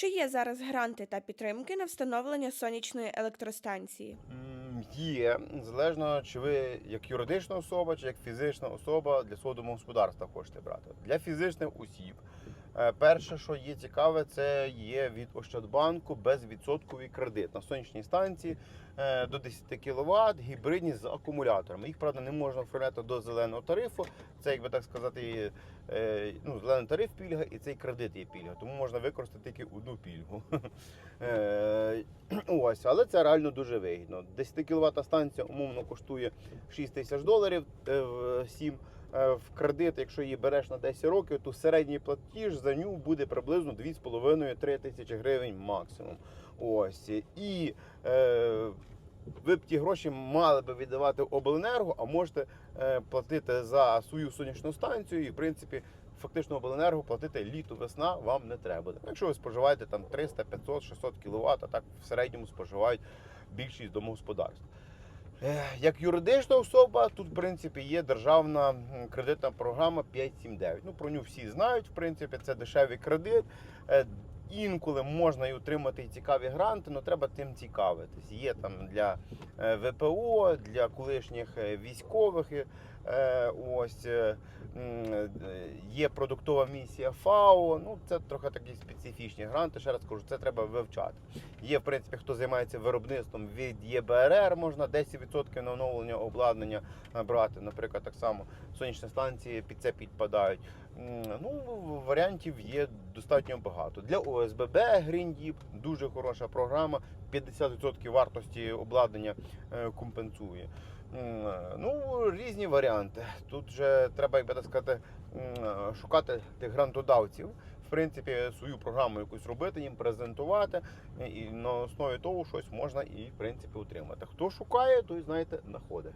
Чи є зараз гранти та підтримки на встановлення сонячної електростанції? Є, залежно чи ви як юридична особа, чи як фізична особа для свого домогосподарства хочете брати. Для фізичних осіб. Е, Перше, що є цікаве, це є від Ощадбанку безвідсотковий кредит на сонячній станції е, до 10 кВт, гібридні з акумуляторами. Їх, правда, не можна оформляти до зеленого тарифу. Це, як би так сказати, е, ну, зелений тариф пільга і цей кредит є пільга. Тому можна використати тільки одну пільгу. Ось, але це реально дуже вигідно. 10 кВт станція умовно коштує 6 тисяч доларів е, в 7. Е, В кредит, якщо її береш на 10 років, то середній платіж за нього буде приблизно 2,5-3 тисячі гривень максимум. Ось. І е, ви б ті гроші мали би віддавати обленерго, а можете е, платити за свою сонячну станцію і, в принципі, фактично обленерго платити літо, весна вам не треба. Якщо ви споживаєте там 300, 500, 600 кВт, а так в середньому споживають більшість домогосподарств. Як юридична особа, тут в принципі є державна кредитна програма 579. Ну про нього всі знають. В принципі, це дешевий кредит. Е, Інколи можна і отримати цікаві гранти, але треба тим цікавитись. Є там для е, ВПО, для колишніх е, військових. Е, Ось е, е, є продуктова місія ФАО. Ну це трохи такі специфічні гранти. Ще раз кажу, це треба вивчати. Є, в принципі, хто займається виробництвом від ЄБРР, можна 10% на оновлення обладнання брати. Наприклад, так само сонячні станції під це підпадають. Ну, варіантів є достатньо багато. Для ОСББ Green Deep дуже хороша програма. 50% вартості обладнання компенсує. М, Різні варіанти. Тут вже треба, як би так сказати, шукати тих грантодавців. В принципі, свою програму якусь робити, їм презентувати, і на основі того щось можна і в принципі отримати. Хто шукає, той знаєте, знаходить.